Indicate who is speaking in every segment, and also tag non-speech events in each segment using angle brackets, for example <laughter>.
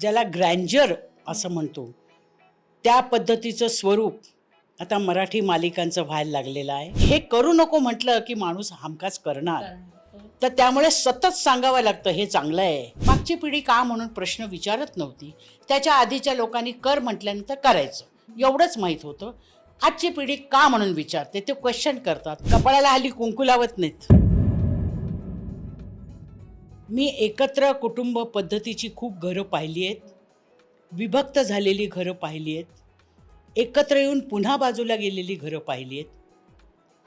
Speaker 1: ज्याला ग्रँजर असं म्हणतो. त्या पद्धतीचं स्वरूप आता मराठी मालिकांचं व्हायला लागलेलं आहे. हे करू नको म्हटलं की माणूस हमखास करणार. तर त्यामुळे सतत सांगावं लागतं हे चांगलं आहे. मागची पिढी का म्हणून प्रश्न विचारत नव्हती? त्याच्या आधीच्या लोकांनी कर म्हटल्यानंतर करायचं. एवढंच माहीत होतं. आजची पिढी का म्हणून विचारते? ते क्वेश्चन करतात. कपाळाला हल्ली कुंकू लावत नाहीत. मी एकत्र कुटुंब पद्धतीची खूप घरं पाहिली आहेत. विभक्त झालेली घरं पाहिली आहेत. एकत्र येऊन पुन्हा बाजूला गेलेली घरं पाहिली आहेत.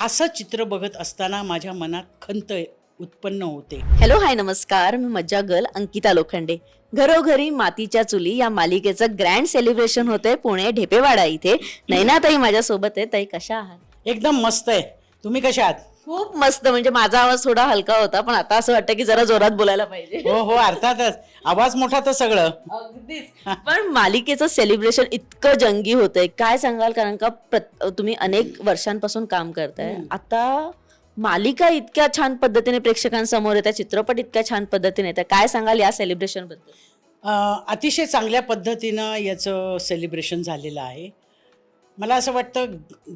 Speaker 1: असं चित्र बघत असताना माझ्या मनात खंत उत्पन्न होते.
Speaker 2: हॅलो हाय नमस्कार. मी मज्जा गर्ल अंकिता लोखंडे. घरोघरी मातीच्या चुली या मालिकेचं ग्रँड सेलिब्रेशन होतंय पुणे ढेपेवाडा इथे. नैनाताई माझ्यासोबत आहे. ताई कशा आहात?
Speaker 1: एकदम मस्त आहे. तुम्ही कशा आहात?
Speaker 2: खूप मस्त म्हणजे माझा आवाज थोडा हलका होता पण आता असं वाटतं की जरा जोरात बोलायला पाहिजे.
Speaker 1: हो हो अर्थातच. आवाज मोठा तर सगळं.
Speaker 2: अगदीच. पण मालिकेचं सेलिब्रेशन इतकं जंगी होतंय. काय सांगाल? कारण का प्रत- तुम्ही अनेक वर्षांपासून काम करताय. आता मालिका इतक्या छान पद्धतीने प्रेक्षकांसमोर येतात चित्रपट इतक्या छान पद्धतीने येतात काय सांगाल या सेलिब्रेशनबद्दल?
Speaker 1: अ, अतिशय चांगल्या पद्धतीनं याचं सेलिब्रेशन झालेलं आहे. मला असं वाटतं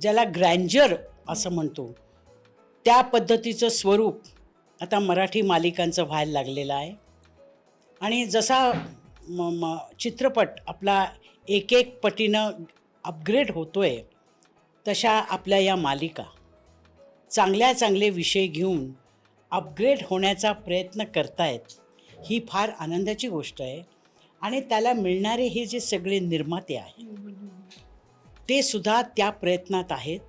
Speaker 1: ज्याला ग्रँजर असं म्हणतो त्या पद्धतीचं स्वरूप आता मराठी मालिकांचं व्हायला लागलेलं आहे. आणि जसा म म चित्रपट आपला एक एक पटीनं अपग्रेड होतो आहे तशा आपल्या या मालिका चांगल्या चांगले विषय घेऊन अपग्रेड होण्याचा प्रयत्न करतायत ही फार आनंदाची गोष्ट आहे. आणि त्याला मिळणारे हे जे सगळे निर्माते आहेत ते सुद्धा त्या प्रयत्नात आहेत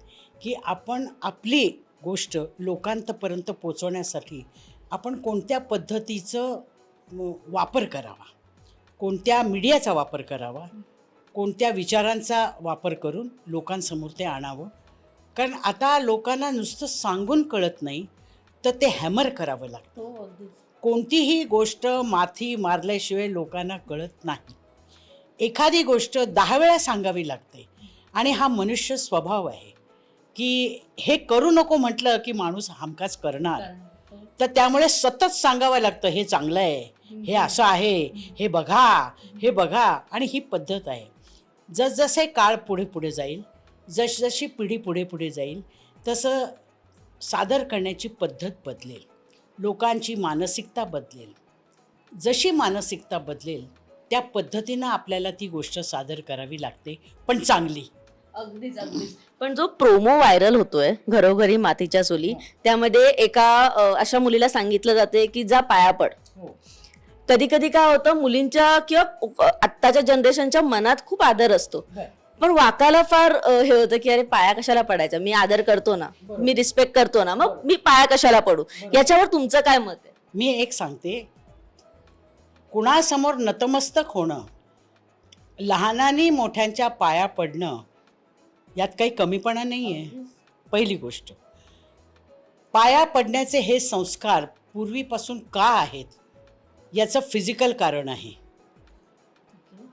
Speaker 1: की आपण आपली गोष्ट लोकांपर्यंत पोचवण्यासाठी आपण कोणत्या पद्धतीचं वापर करावा? कोणत्या मीडियाचा वापर करावा? कोणत्या विचारांचा वापर करून लोकांसमोर ते आणावं? कारण आता लोकांना नुसतं सांगून कळत नाही तर ते हॅमर करावं लागतं. कोणतीही गोष्ट माथी मारल्याशिवाय लोकांना कळत नाही. एखादी गोष्ट दहा वेळा सांगावी लागते आणि हा मनुष्य स्वभाव आहे. की हे करू नको म्हटलं की माणूस हमखास करणार. तर त्यामुळे सतत सांगावं लागतं हे चांगलं आहे हे असं आहे हे बघा हे बघा आणि ही पद्धत आहे. जसजसे काळ पुढे पुढे जाईल जसजशी पिढी पुढे पुढे जाईल तसं सादर करण्याची पद्धत बदलेल. लोकांची मानसिकता बदलेल. जशी मानसिकता बदलेल त्या पद्धतीनं आपल्याला ती गोष्ट सादर करावी लागते पण चांगली.
Speaker 2: अगदीच अगदीच. पण जो प्रोमो व्हायरल होतोय घरोघरी मातीच्या चुली त्यामध्ये एका अ, अशा मुलीला सांगितलं जाते की जा पाया पड. कधी कधी काय होतं मुलींच्या किंवा आत्ताच्या जनरेशनच्या मनात खूप आदर असतो. पण वाकाला फार अ, हे होतं की अरे पाया कशाला पडायचा मी आदर करतो ना. मी रिस्पेक्ट करतो ना. मग मी पाया कशाला पडू? याच्यावर तुमचं काय मत आहे?
Speaker 1: मी एक सांगते. कुणासमोर नतमस्तक होणं लहानांनी मोठ्यांच्या पाया पडणं यात काही कमीपणा नाही आहे पहिली गोष्ट. पाया पडण्याचे हे संस्कार पूर्वीपासून का आहेत? याचं फिजिकल कारण आहे.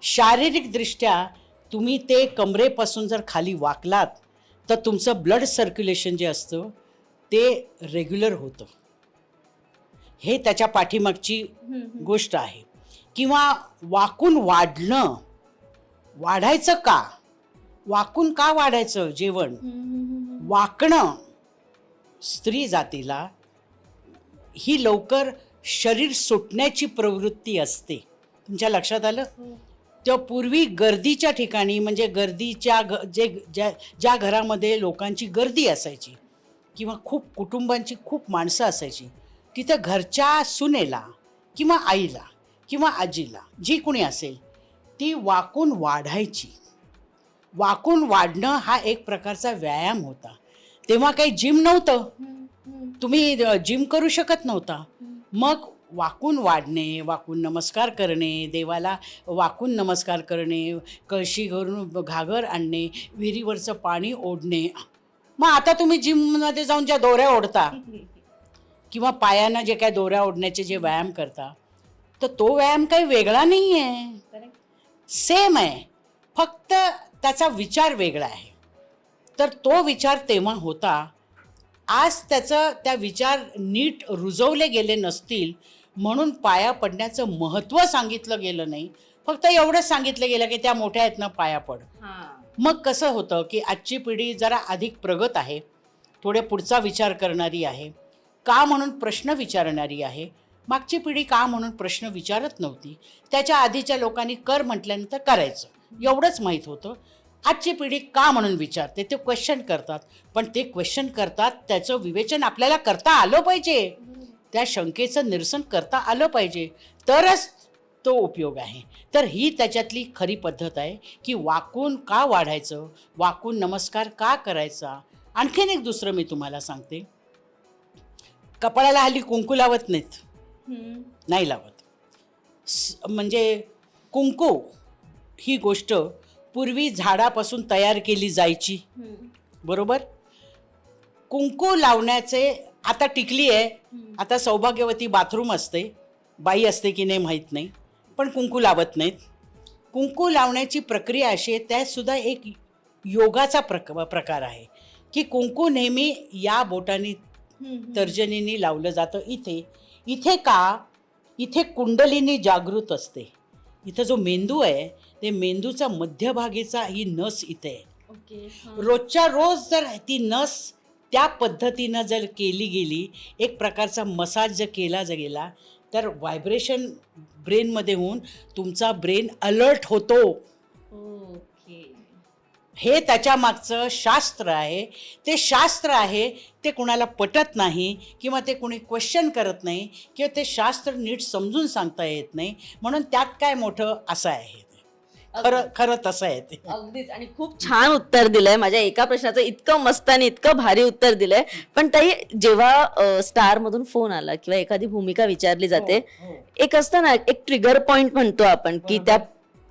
Speaker 1: शारीरिकदृष्ट्या तुम्ही ते कमरेपासून जर खाली वाकलात तर तुमचं ब्लड सर्क्युलेशन जे असतं ते रेग्युलर होतं. हे त्याच्या पाठीमागची गोष्ट आहे. किंवा वाकून वाढणं वाढायचं का? वाकून का वाढायचं जेवण? वाकणं स्त्री जातीला ही लवकर शरीर सुटण्याची प्रवृत्ती असते. तुमच्या लक्षात आलं? तेव्हा पूर्वी गर्दीच्या ठिकाणी म्हणजे गर्दीच्या घ जे ज्या ज्या घरामध्ये लोकांची गर्दी असायची किंवा खूप कुटुंबांची खूप माणसं असायची तिथं घरच्या सुनेला किंवा आईला किंवा आजीला जी कोणी असेल ती वाकून वाढायची. वाकून वाढणं हा एक प्रकारचा व्यायाम होता. तेव्हा काही जिम नव्हतं. तुम्ही जिम करू शकत नव्हता. मग वाकून वाढणे वाकून नमस्कार करणे देवाला वाकून नमस्कार करणे कळशी घरून घागर आणणे विहिरीवरचं पाणी ओढणे. मग आता तुम्ही जिममध्ये जाऊन ज्या दोऱ्या ओढता किंवा पायानं जे काय दोऱ्या ओढण्याचे जे व्यायाम करता तर तो व्यायाम काही वेगळा नाही आहे सेम आहे. फक्त त्याचा विचार वेगळा आहे. तर तो विचार तेव्हा होता आज त्याचं त्या विचार नीट रुजवले गेले नसतील म्हणून पाया पडण्याचं महत्त्व सांगितलं गेलं नाही. फक्त एवढंच सांगितलं गेलं की त्या मोठ्या आहेत ना पाया पड. मग कसं होतं की आजची पिढी जरा अधिक प्रगत आहे थोडे पुढचा विचार करणारी आहे का म्हणून प्रश्न विचारणारी आहे मागची पिढी का म्हणून प्रश्न विचारत नव्हती त्याच्या आधीच्या लोकांनी कर म्हटल्यानंतर करायचं. एवढंच माहीत होतं. आजची पिढी का म्हणून विचारते? ते क्वेश्चन करतात. पण ते क्वेश्चन करतात त्याचं विवेचन आपल्याला करता आलं पाहिजे. त्या शंकेचं निरसन करता आलं पाहिजे. तरच तो उपयोग आहे. तर ही त्याच्यातली खरी पद्धत आहे की वाकून का वाढायचं? वाकून नमस्कार का करायचा? आणखीन एक दुसरं मी तुम्हाला सांगते. कपाळाला हल्ली कुंकू लावत नाहीत. नाही लावत. म्हणजे कुंकू ही गोष्ट पूर्वी झाडापासून तयार केली जायची. बरोबर? कुंकू लावण्याचे आता टिकली आहे. आता सौभाग्यवती बाथरूम असते. बाई असते की नाही माहीत नाही. पण कुंकू लावत नाहीत. कुंकू लावण्याची प्रक्रिया अशी आहे त्यातसुद्धा एक योगाचा प्रक प्रकार आहे. की कुंकू नेहमी या बोटाने तर्जनीने लावलं जातं इथे. इथे का? इथे कुंडलिनी जागृत असते. इथं जो मेंदू आहे ते मेंदूचा मध्यभागीचा ही नस इथे आहे. रोजच्या रोज जर ती नस त्या पद्धतीनं जर केली गेली एक प्रकारचा मसाज जर केला जर गेला तर व्हायब्रेशन ब्रेनमध्ये होऊन तुमचा ब्रेन अलर्ट होतो. हे त्याच्या मागचं शास्त्र आहे. ते शास्त्र आहे ते कुणाला पटत नाही किंवा ते कुणी क्वेश्चन करत नाही किंवा ते शास्त्र नीट समजून सांगता येत नाही. म्हणून त्यात काय मोठं असं आहे. खरं खरं तसं आहे ते.
Speaker 2: अगदीच. आणि खूप छान उत्तर दिलंय. माझ्या एका प्रश्नाचं इतकं मस्त आणि इतकं भारी उत्तर दिलंय. पण ताई जेव्हा स्टार मधून फोन आला किंवा एखादी भूमिका विचारली जाते
Speaker 1: हो,
Speaker 2: एक असतं ना एक ट्रिगर पॉइंट म्हणतो आपण की त्या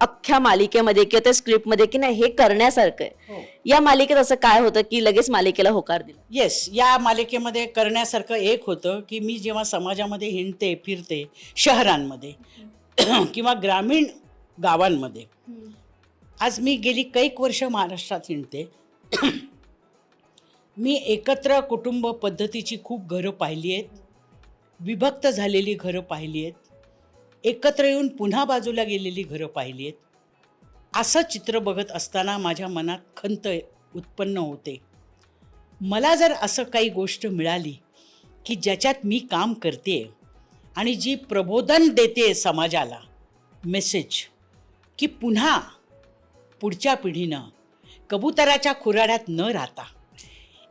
Speaker 2: अख्ख्या मालिकेमध्ये किंवा त्या स्क्रिप्टमध्ये की नाही हे करण्यासारखं आहे.
Speaker 1: हो.
Speaker 2: या मालिकेत असं काय होतं की लगेच मालिकेला होकार दिला?
Speaker 1: येस या मालिकेमध्ये करण्यासारखं एक होतं की मी जेव्हा समाजामध्ये हिंडते फिरते शहरांमध्ये किंवा ग्रामीण गावांमध्ये. आज मी गेली कैक वर्ष महाराष्ट्रात हिंडते. <clears throat> मी एकत्र कुटुंब पद्धतीची खूप घरं पाहिली आहेत. विभक्त झालेली घरं पाहिली आहेत. एकत्र येऊन पुन्हा बाजूला गेलेली घरं पाहिली आहेत. असं चित्र बघत असताना माझ्या मनात खंत उत्पन्न होते. मला जर असं काही गोष्ट मिळाली की ज्याच्यात मी काम करते आणि जी प्रबोधन देते समाजाला मेसेज. की पुन्हा पुढच्या पिढीनं कबुतराच्या खुराड्यात न राहता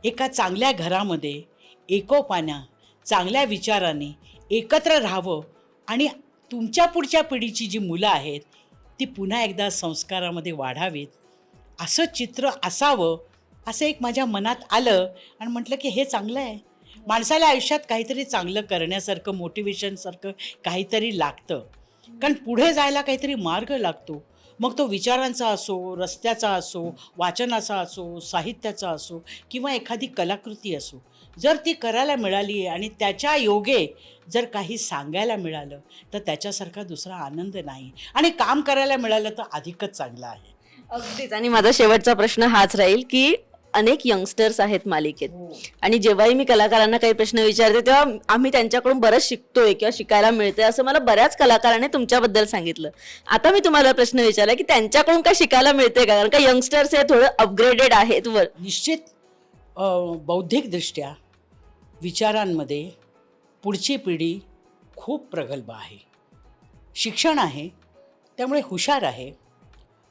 Speaker 1: एका चांगल्या घरामध्ये एकोपानं चांगल्या विचाराने एकत्र राहावं आणि तुमच्या पुढच्या पिढीची जी मुलं आहेत ती पुन्हा एकदा संस्कारामध्ये वाढावीत असं चित्र असावं असं एक माझ्या मनात आलं आणि म्हटलं की हे चांगलं आहे. माणसाला आयुष्यात काहीतरी चांगलं करण्यासारखं मोटिवेशनसारखं काहीतरी लागतं. कारण पुढे जायला काहीतरी मार्ग लागतो. मग तो विचारांचा असो रस्त्याचा असो वाचनाचा असो साहित्याचा असो किंवा एखादी कलाकृती असो जर ती करायला मिळाली आणि त्याच्या योगे जर काही सांगायला मिळालं तर त्याच्यासारखा दुसरा आनंद नाही. आणि काम करायला मिळालं तर अधिकच चांगलं आहे.
Speaker 2: अगदीच. आणि माझा शेवटचा प्रश्न हाच राहील की अनेक यंगस्टर्स आहेत मालिकेत. आणि जेव्हाही मी कलाकारांना काही प्रश्न विचारते तेव्हा आम्ही त्यांच्याकडून बरंच शिकतोय किंवा शिकायला मिळतंय असं मला बऱ्याच कलाकारांनी तुमच्याबद्दल सांगितलं. आता मी तुम्हाला प्रश्न विचारला की त्यांच्याकडून काय शिकायला मिळतंय का? कारण का यंगस्टर्स हे थोडं अपग्रेडेड आहेत वर.
Speaker 1: निश्चित बौद्धिकदृष्ट्या विचारांमध्ये पुढची पिढी खूप प्रगल्भ आहे. शिक्षण आहे त्यामुळे हुशार आहे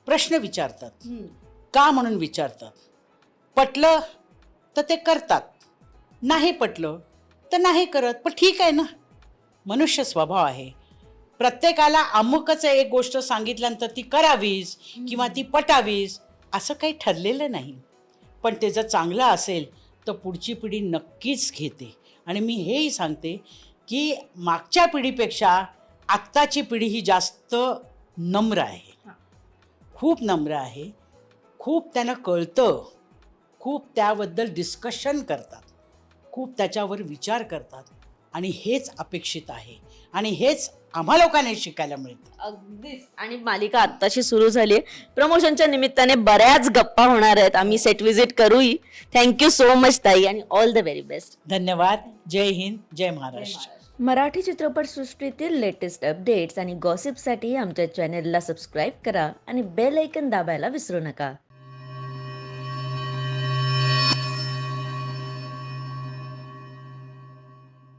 Speaker 1: प्रश्न विचारतात का म्हणून विचारतात? पटलं तर ते करतात. नाही पटलं तर नाही करत. पण ठीक आहे ना. मनुष्य स्वभाव आहे. प्रत्येकाला अमुकच एक गोष्ट सांगितल्यानंतर ती करावीस किंवा ती पटावीस असं काही ठरलेलं नाही. पण ते जर चांगलं असेल तर पुढची पिढी नक्कीच घेते. आणि मी हेही सांगते की मागच्या पिढीपेक्षा आत्ताची पिढी ही जास्त नम्र आहे. खूप नम्र आहे. खूप त्यांना कळतं. खूप त्याबद्दल डिस्कशन करतात. खूप त्याच्यावर विचार करतात. आणि हेच अपेक्षित आहे. आणि हेच आम्हा लोकांनी शिकायला मिळतं.
Speaker 2: अगदीच. आणि मालिका आत्ताशी सुरू झाली आहे. प्रमोशनच्या निमित्ताने बऱ्याच गप्पा होणार आहेत. आम्ही सेट विजिट करूही. थँक्यू सो मच ताई आणि ऑल द व्हेरी बेस्ट
Speaker 1: धन्यवाद. जय हिंद. जय महाराष्ट्र.
Speaker 2: मराठी चित्रपटसृष्टीतील लेटेस्ट अपडेट्स आणि गॉसिपसाठी आमच्या चॅनेलला सबस्क्राईब करा आणि बेल ऐकन दाबायला विसरू नका.